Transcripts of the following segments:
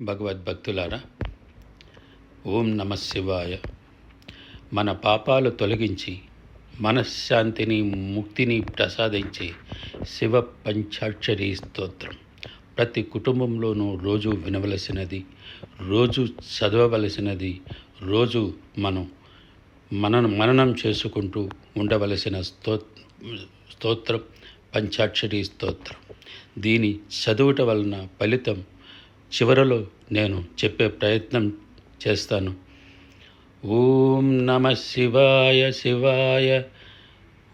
భగవద్భక్తులారా ఓం నమ శివాయ. మన పాపాలు తొలగించి మనశ్శాంతిని ముక్తిని ప్రసాదించే శివ పంచాక్షరి స్తోత్రం. ప్రతి కుటుంబంలోనూ రోజు వినవలసినది రోజు చదవవలసినది రోజు మనం మనన మననం చేసుకుంటూ ఉండవలసిన స్తో స్తోత్రం పంచాక్షరి స్తోత్రం. దీని చదువుట వలన ఫలితం చివరలో నేను చెప్పే ప్రయత్నం చేస్తాను. ఓం నమ శివాయ శివాయ.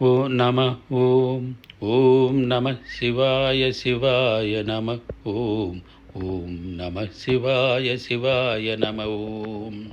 ఓ నమ ఓం. ఓం నమ శివాయ శివాయ నమ ఓం. ఓం నమ శివాయ శివాయ నమ ఓం.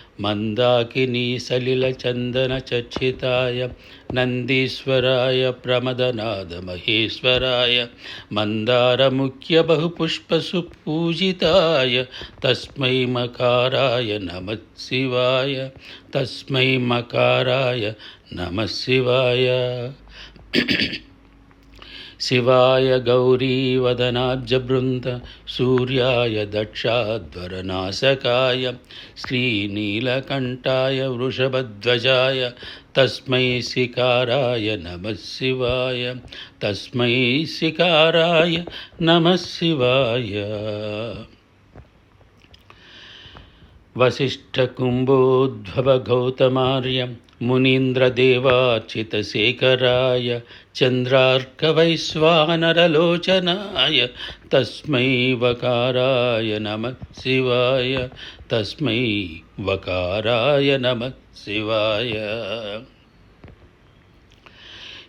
మందాకిని సలిల చందన చర్చితాయ నందీశ్వరాయ ప్రమదనాథ మహేశ్వరాయ మందారముఖ్య బహుపుష్పసుపూజితాయ తస్మై మకారాయ నమ శివాయ తస్మై మకారాయ నమ శివాయ శివాయ గౌరీవదనాబ్జబృంద సూర్యాయ దక్షాధ్వరనాశకాయ శ్రీనీలకంఠాయ వృషభధ్వజాయ తస్మై శికారాయ నమ శివాయ తస్మై శికారాయ నమ శివాయ. वसिष्ठकुम्भोद्भवगौतमार्य मुनीन्द्रदेवार्चितशेखराय चन्द्रार्कवैश्वानरलोचनाय तस्मै वकाराय नमः शिवाय तस्मै वकाराय नमः शिवाय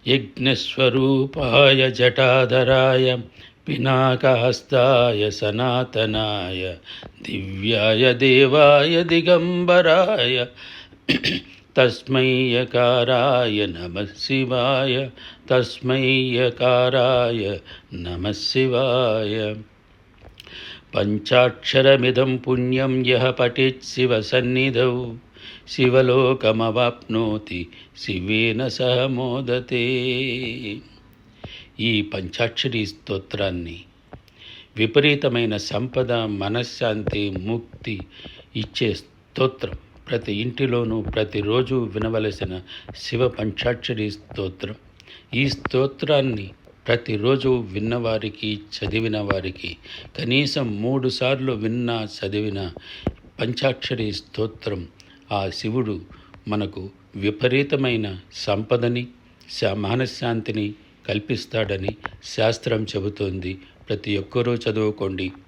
यज्ञस्वरूपाय जटाधराय पिनाकास्ताय सनातनाय दिव्याय देवाय दिगम्बराय तस्मै यकाराय नमः शिवाय तस्मै यकाराय नमः शिवाय पञ्चाक्षरमिदं पुण्यं यः पठेत् शिवसन्निधौ शिवलोकमवाप्नोति शिवेन सह मोदते ఈ పంచాక్షరి స్తోత్రాన్ని. విపరీతమైన సంపద మనశ్శాంతి ముక్తి ఇచ్చే స్తోత్రం. ప్రతి ఇంటిలోనూ ప్రతిరోజు వినవలసిన శివ పంచాక్షరి స్తోత్రం. ఈ స్తోత్రాన్ని ప్రతిరోజు విన్నవారికి చదివిన వారికి కనీసం మూడు సార్లు విన్నా చదివిన పంచాక్షరి స్తోత్రం ఆ శివుడు మనకు విపరీతమైన సంపదని శా- మనశ్శాంతిని కల్పిస్తాడని శాస్త్రం చెబుతోంది. ప్రతి ఒక్కరూ చదువుకోండి.